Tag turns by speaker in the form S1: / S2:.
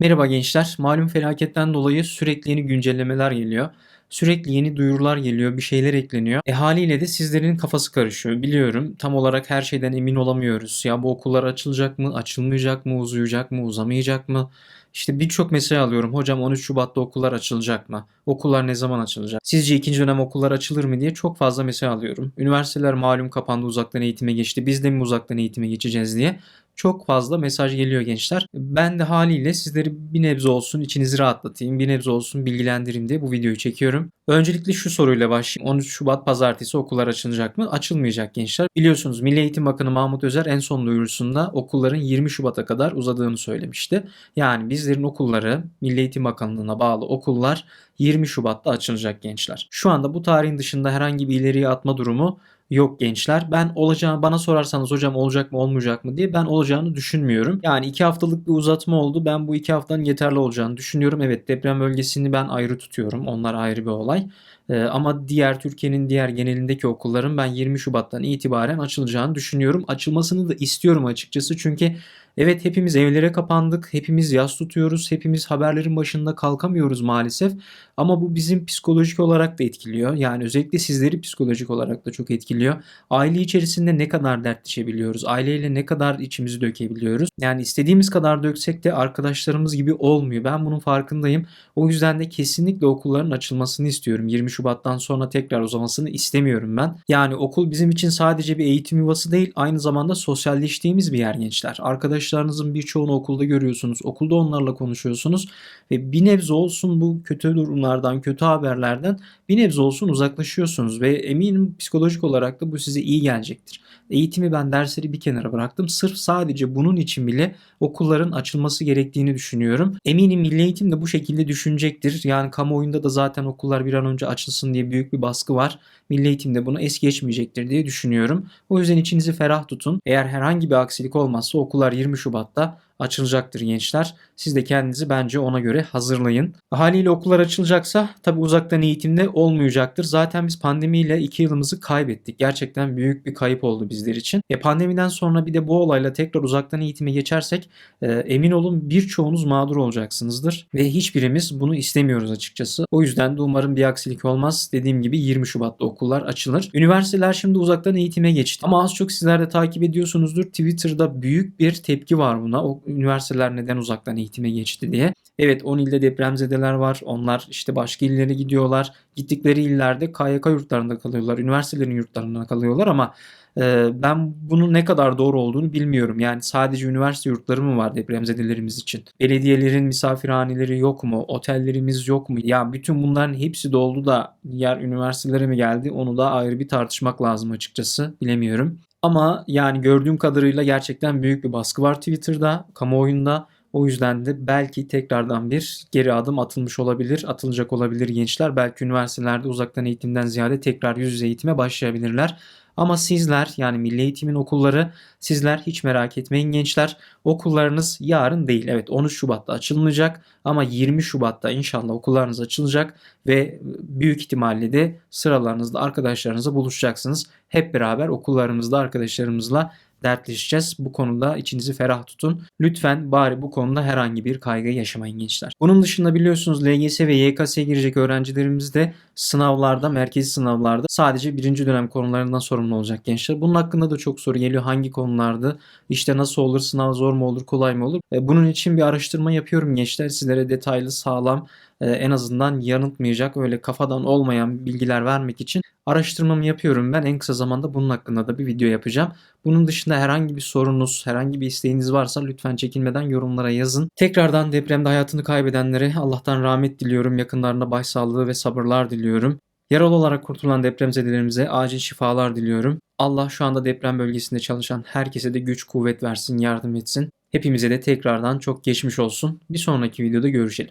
S1: Merhaba gençler. Malum felaketten dolayı sürekli yeni güncellemeler geliyor. Sürekli yeni duyurular geliyor, bir şeyler ekleniyor. E haliyle de sizlerin kafası karışıyor. Biliyorum tam olarak her şeyden emin olamıyoruz. Ya bu okullar açılacak mı, açılmayacak mı, uzayacak mı, uzamayacak mı? İşte birçok mesaj alıyorum. Hocam 13 Şubat'ta okullar açılacak mı? Okullar ne zaman açılacak? Sizce ikinci dönem okullar açılır mı diye çok fazla mesaj alıyorum. Üniversiteler malum kapandı, uzaktan eğitime geçti. Biz de mi uzaktan eğitime geçeceğiz diye çok fazla mesaj geliyor gençler. Ben de haliyle sizleri bir nebze olsun içinizi rahatlatayım, bir nebze olsun bilgilendireyim diye bu videoyu çekiyorum. Öncelikle şu soruyla başlayayım. 13 Şubat pazartesi okullar açılacak mı? Açılmayacak gençler. Biliyorsunuz Milli Eğitim Bakanı Mahmut Özer en son duyurusunda okulların 20 Şubat'a kadar uzadığını söylemişti. Yani bizlerin okulları Milli Eğitim Bakanlığı'na bağlı okullar 20 Şubat'ta açılacak gençler. Şu anda bu tarihin dışında herhangi bir ileriye atma durumu yok gençler. Ben olacağını bana sorarsanız hocam olacak mı olmayacak mı diye ben olacağını düşünmüyorum. Yani iki haftalık bir uzatma oldu. Ben bu iki haftanın yeterli olacağını düşünüyorum. Evet deprem bölgesini ben ayrı tutuyorum. Onlar ayrı bir olay. Ee, ama diğer Türkiye'nin diğer genelindeki okulların ben 20 Şubat'tan itibaren açılacağını düşünüyorum. Açılmasını da istiyorum açıkçası. Çünkü Evet hepimiz evlere kapandık, hepimiz yas tutuyoruz, hepimiz haberlerin başında kalkamıyoruz maalesef. Ama bu bizim psikolojik olarak da etkiliyor. Yani özellikle sizleri psikolojik olarak da çok etkiliyor. Aile içerisinde ne kadar dertleşebiliyoruz, aileyle ne kadar içimizi dökebiliyoruz. Yani istediğimiz kadar döksek de arkadaşlarımız gibi olmuyor. Ben bunun farkındayım. O yüzden de kesinlikle okulların açılmasını istiyorum. 20 Şubat'tan sonra tekrar uzamasını istemiyorum ben. Yani okul bizim için sadece bir eğitim yuvası değil, aynı zamanda sosyalleştiğimiz bir yer gençler. Arkadaş arkadaşlarınızın birçoğunu okulda görüyorsunuz. Okulda onlarla konuşuyorsunuz ve bir nebze olsun bu kötü durumlardan, kötü haberlerden bir nebze olsun uzaklaşıyorsunuz ve eminim psikolojik olarak da bu size iyi gelecektir. Eğitimi ben dersleri bir kenara bıraktım. Sırf sadece bunun için bile okulların açılması gerektiğini düşünüyorum. Eminim Milli Eğitim de bu şekilde düşünecektir. Yani kamuoyunda da zaten okullar bir an önce açılsın diye büyük bir baskı var. Milli Eğitim de bunu es geçmeyecektir diye düşünüyorum. O yüzden içinizi ferah tutun. Eğer herhangi bir aksilik olmazsa okullar 20 Şubat'ta açılacaktır gençler. Siz de kendinizi bence ona göre hazırlayın. Haliyle okullar açılacaksa tabi uzaktan eğitimde olmayacaktır. Zaten biz pandemiyle 2 yılımızı kaybettik. Gerçekten büyük bir kayıp oldu bizler için. E pandemiden sonra bir de bu olayla tekrar uzaktan eğitime geçersek e, emin olun birçoğunuz mağdur olacaksınızdır. Ve hiçbirimiz bunu istemiyoruz açıkçası. O yüzden de umarım bir aksilik olmaz. Dediğim gibi 20 Şubat'ta okullar açılır. Üniversiteler şimdi uzaktan eğitime geçti. Ama az çok sizler de takip ediyorsunuzdur. Twitter'da büyük bir tepki var buna. O üniversiteler neden uzaktan eğitime geçti diye. Evet 10 ilde depremzedeler var. Onlar işte başka illere gidiyorlar. Gittikleri illerde KYK yurtlarında kalıyorlar. Üniversitelerin yurtlarında kalıyorlar ama e, ben bunun ne kadar doğru olduğunu bilmiyorum. Yani sadece üniversite yurtları mı var depremzedelerimiz için? Belediyelerin misafirhaneleri yok mu? Otellerimiz yok mu? Ya bütün bunların hepsi doldu da yer üniversitelere mi geldi? Onu da ayrı bir tartışmak lazım açıkçası. Bilemiyorum. Ama yani gördüğüm kadarıyla gerçekten büyük bir baskı var Twitter'da, kamuoyunda. O yüzden de belki tekrardan bir geri adım atılmış olabilir, atılacak olabilir gençler. Belki üniversitelerde uzaktan eğitimden ziyade tekrar yüz yüze eğitime başlayabilirler. Ama sizler yani Milli Eğitim'in okulları sizler hiç merak etmeyin gençler. Okullarınız yarın değil. Evet 13 Şubat'ta açılmayacak ama 20 Şubat'ta inşallah okullarınız açılacak ve büyük ihtimalle de sıralarınızda arkadaşlarınızla buluşacaksınız. Hep beraber okullarımızda arkadaşlarımızla dertleşeceğiz. Bu konuda içinizi ferah tutun. Lütfen bari bu konuda herhangi bir kaygı yaşamayın gençler. Bunun dışında biliyorsunuz LGS ve YKS'ye girecek öğrencilerimiz de sınavlarda, merkezi sınavlarda sadece birinci dönem konularından sorumlu olacak gençler. Bunun hakkında da çok soru geliyor. Hangi konularda? İşte nasıl olur? Sınav zor mu olur? Kolay mı olur? E, bunun için bir araştırma yapıyorum gençler. Sizlere detaylı, sağlam, en azından yanıltmayacak öyle kafadan olmayan bilgiler vermek için araştırmamı yapıyorum ben. En kısa zamanda bunun hakkında da bir video yapacağım. Bunun dışında herhangi bir sorunuz, herhangi bir isteğiniz varsa lütfen çekinmeden yorumlara yazın. Tekrardan depremde hayatını kaybedenlere Allah'tan rahmet diliyorum. Yakınlarına başsağlığı ve sabırlar diliyorum. Yaralı olarak kurtulan depremzedelerimize acil şifalar diliyorum. Allah şu anda deprem bölgesinde çalışan herkese de güç kuvvet versin, yardım etsin. Hepimize de tekrardan çok geçmiş olsun. Bir sonraki videoda görüşelim.